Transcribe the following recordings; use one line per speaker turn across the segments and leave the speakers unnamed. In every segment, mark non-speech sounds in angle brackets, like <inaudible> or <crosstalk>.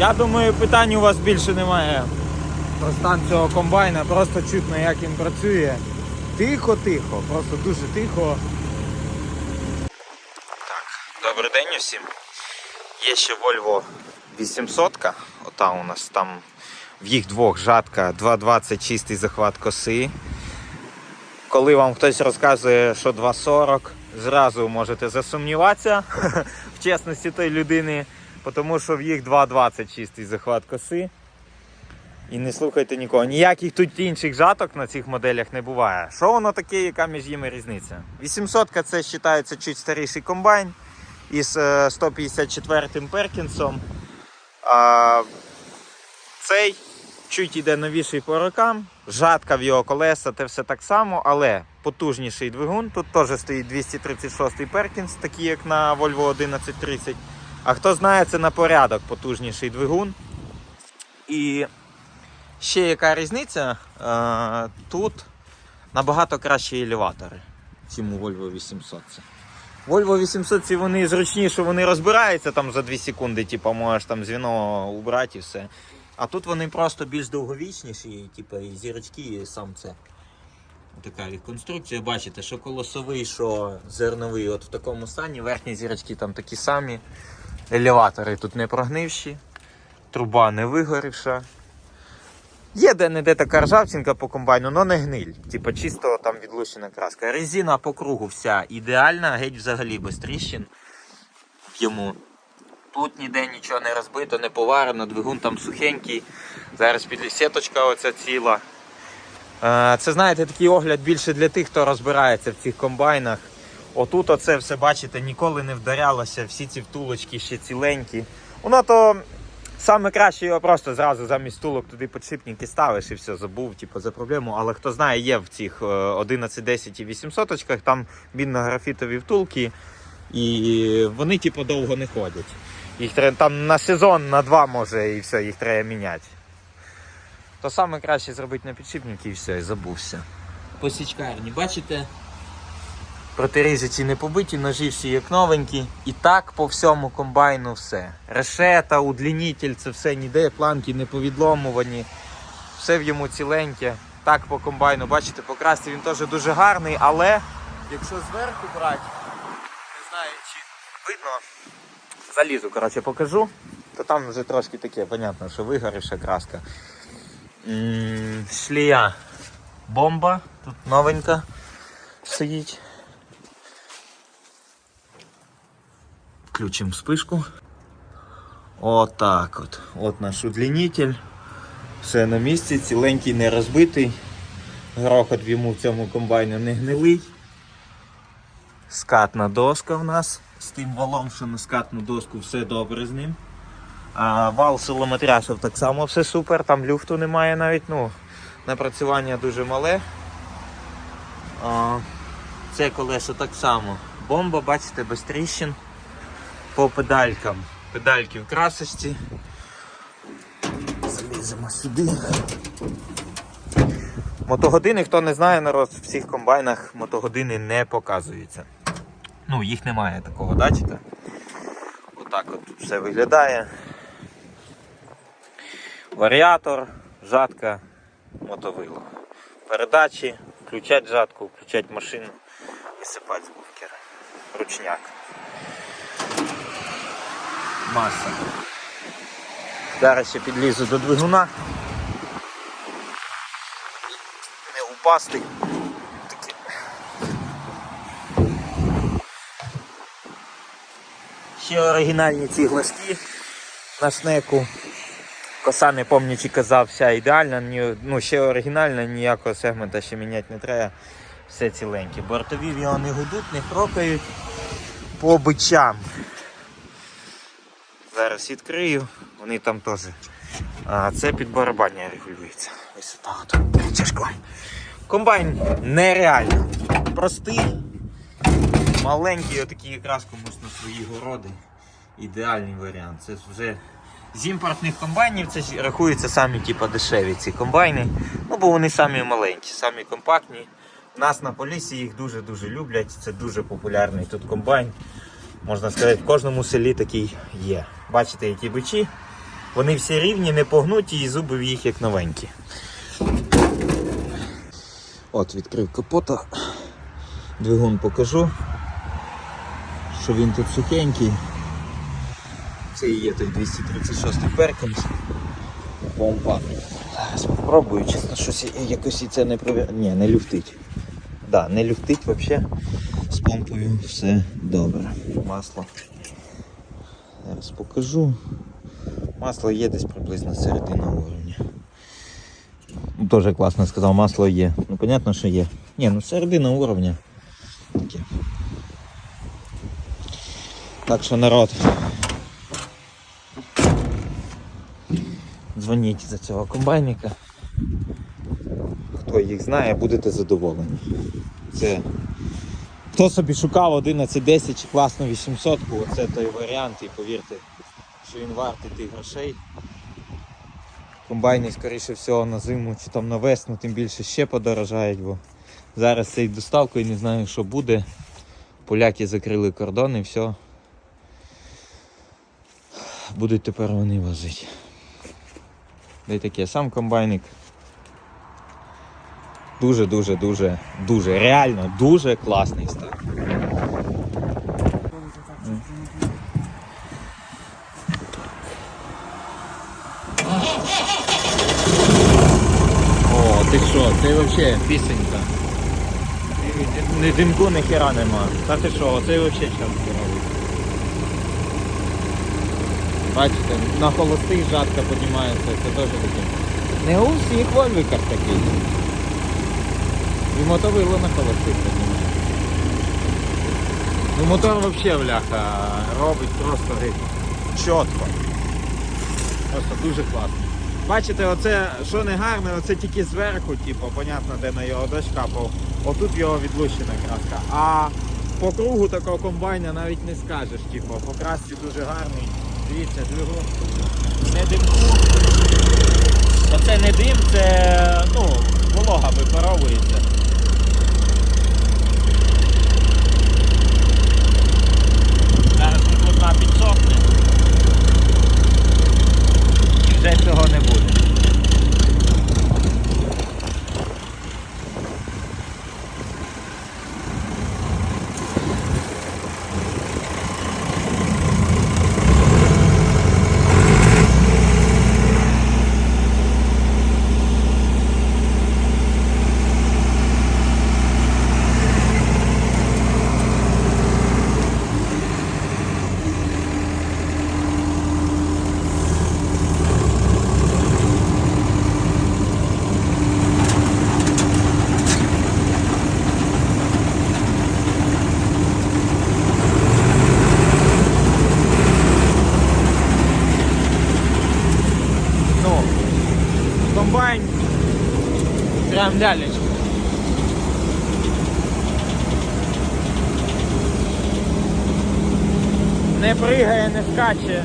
Я думаю, питань у вас більше немає про стан цього комбайна. Просто чутно, як він працює. Тихо-тихо, просто дуже тихо. Так, добрий день усім. Є ще Volvo 800. Ота у нас там в їх двох жатка 2,20 чистий захват коси. Коли вам хтось розказує, що 2,40, зразу можете засумніватися <laughs> в чесності тої людини, тому що в їх 2,20 чистий захват коси. І не слухайте нікого. Ніяких тут інших жаток на цих моделях не буває. Що воно таке, яка між ними різниця? 800-ка це вважається чуть старіший комбайн із е, 154-м Перкінсом. А цей чуть іде новіший по рокам, жатка в його колеса, те все так само, але потужніший двигун. Тут теж стоїть 236-й Перкінс, такий як на Volvo 1130. А хто знає, це на порядок потужніший двигун. І ще яка різниця? Е, тут набагато кращі елеватори, ніж у Volvo 800. Volvo 800 ці вони зручніше, вони розбираються там за 2 секунди, типу, можеш там звіно убрати і все. А тут вони просто більш довговічніші, типу, і зірочки, і сам це. Така конструкція. Бачите, що колосовий, що зерновий от в такому стані. Верхні зірочки там такі самі. Елеватори тут не прогнивші, труба не вигорівша. Є де-не-де така ржавчинка по комбайну, але не гниль. Типа чисто там відлущена краска. Резина по кругу вся ідеальна, геть взагалі без тріщин йому. Тут ніде нічого не розбито, не поварено, двигун там сухенький. Зараз сіточка оця ціла. Е, Це, знаєте, такий огляд більше для тих, хто розбирається в цих комбайнах. Отут оце все, бачите, ніколи не вдарялося, всі ці втулочки ще ціленькі. Воно то саме краще його просто зразу замість втулок туди підшипники ставиш і все, забув типу, за проблему. Але хто знає, є в цих е, 11, 10 і 800 очках там бідно-графітові втулки, і вони типу, довго не ходять. Їх треба там на сезон, на два може, і все, їх треба міняти. То саме краще зробити на підшипники і все, і забувся. По січкарні, бачите? Протиріжечі не побиті, ножі всі як новенькі. І так по всьому комбайну все. Решета, удлінитель, це все ніде, планки не повідломувані. Все в йому ціленьке. Так по комбайну, бачите, покрасти він теж дуже гарний, але якщо зверху брати, не знаю чи видно, залізу, коротше, покажу, то там вже трошки таке, понятно, що вигорівша краска. М, Шлія бомба, тут новенька стоїть. Включимо спишку. Отак от. От наш удлінитель. Все на місці, ціленький, не розбитий. Грохот йому в цьому комбайні не гнилий. Скатна доска в нас з тим валом, що на скатну доску все добре з ним. А вал силометрясов так само все супер, там люфту немає навіть, ну, напрацювання дуже мале. А, це колесо так само. Бомба, бачите, без тріщин педалькам. Педальки в красості. Заліземо сюди. Мотогодини, хто не знає, народ, в всіх комбайнах мотогодини не показуються. Ну, їх немає такого датчика. Отак от тут все виглядає. Варіатор, жатка, мотовило. Передачі, включать жатку, включать машину і сипати з бункера. Ручняк. Маса. Зараз ще підлізу до двигуна. Не упасти. Ще оригінальні ці глазки на шнеку. Коса не пам'ятаю, чи казав, вся ідеальна, ну ще оригінальна, ніякого сегмента ще міняти не треба. Все ціленьке. Бортові його не гудуть, не хрокають по бичам. Зараз відкрию, вони там теж. А це під барабання регулюється. Ось так. Тяжко. Комбайн нереально. Простий, маленький, отакий якраз комусь на свої городи. Ідеальний варіант. Це вже з імпортних комбайнів це рахуються самі типу, дешеві ці комбайни. Ну, бо вони самі маленькі, самі компактні. У нас на полісі їх дуже-дуже люблять. Це дуже популярний тут комбайн. Можна сказати, в кожному селі такий є. Бачите, які бичі. Вони всі рівні, не погнуті і зуби в їх як новенькі. От, відкрив капота. Двигун покажу. Що він тут сухенький. Це і є той 236 Перкінс. Помпа. Зараз спробую, чесно, щось якось це не провір... Ні, не люфтить. Да, не люфтить взагалі. З помпою все добре. Масло. Зараз покажу. Масло є десь приблизно середина уровня. Ну, Теж класно сказав, масло є. Ну, понятно, що є. Ні, ну середина уровня. Таке. Так що народ. Дзвоніть за цього комбайника. Хто їх знає, будете задоволені. Це хто собі шукав 1110 чи класну 800, оце той варіант, і повірте, що він вартий тих грошей. Комбайни, скоріше всього, на зиму чи там на весну, тим більше ще подорожають, бо зараз це цей доставкою не знаю, що буде. Поляки закрили кордон і все. Будуть тепер вони возити. Де таке, сам комбайник. Дуже, дуже, дуже, реально дуже класний став. О, ти що, це взагалі пісенька. Не димку ні хера нема. Та ти що, оце взагалі час робить. Бачите, на холостих жатка піднімається, це теж таке. Не у всіх вольвиках такий. І мотовило на холостих піднімається. Ну мотор взагалі бляха робить просто геть чітко. Просто дуже класно. Бачите, оце що не гарне, оце тільки зверху, типу, понятно, де на його дошка, бо отут його відлущена краска. А по кругу такого комбайна навіть не скажеш, типу, по красці дуже гарний. Дивіться, двигун. Не димку. Оце не дим, це ну, волога випаровується. Зараз одна підсохне. І вже цього не буде. Ну, комбайн прям лялечка. Не пригає, не скаче.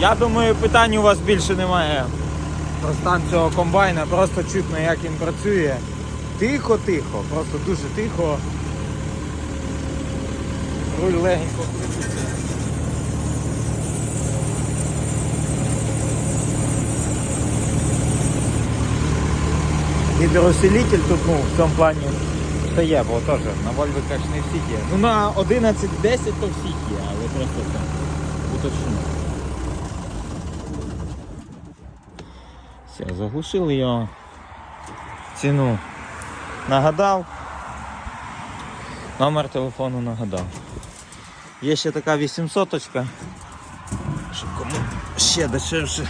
Я думаю, питань у вас більше немає про стан цього комбайна, просто чутно, як він працює. Тихо-тихо, просто дуже тихо. Руль легенько крутиться. Гідроусилитель тут ну, в цьому плані це є, бо теж на Volvo ж не всіх є. Ну на 11-10 то всіх є, але просто це уточню. Все, заглушили його. Ціну нагадав. Номер телефону нагадав. Є ще така 800 щоб кому ще дешевше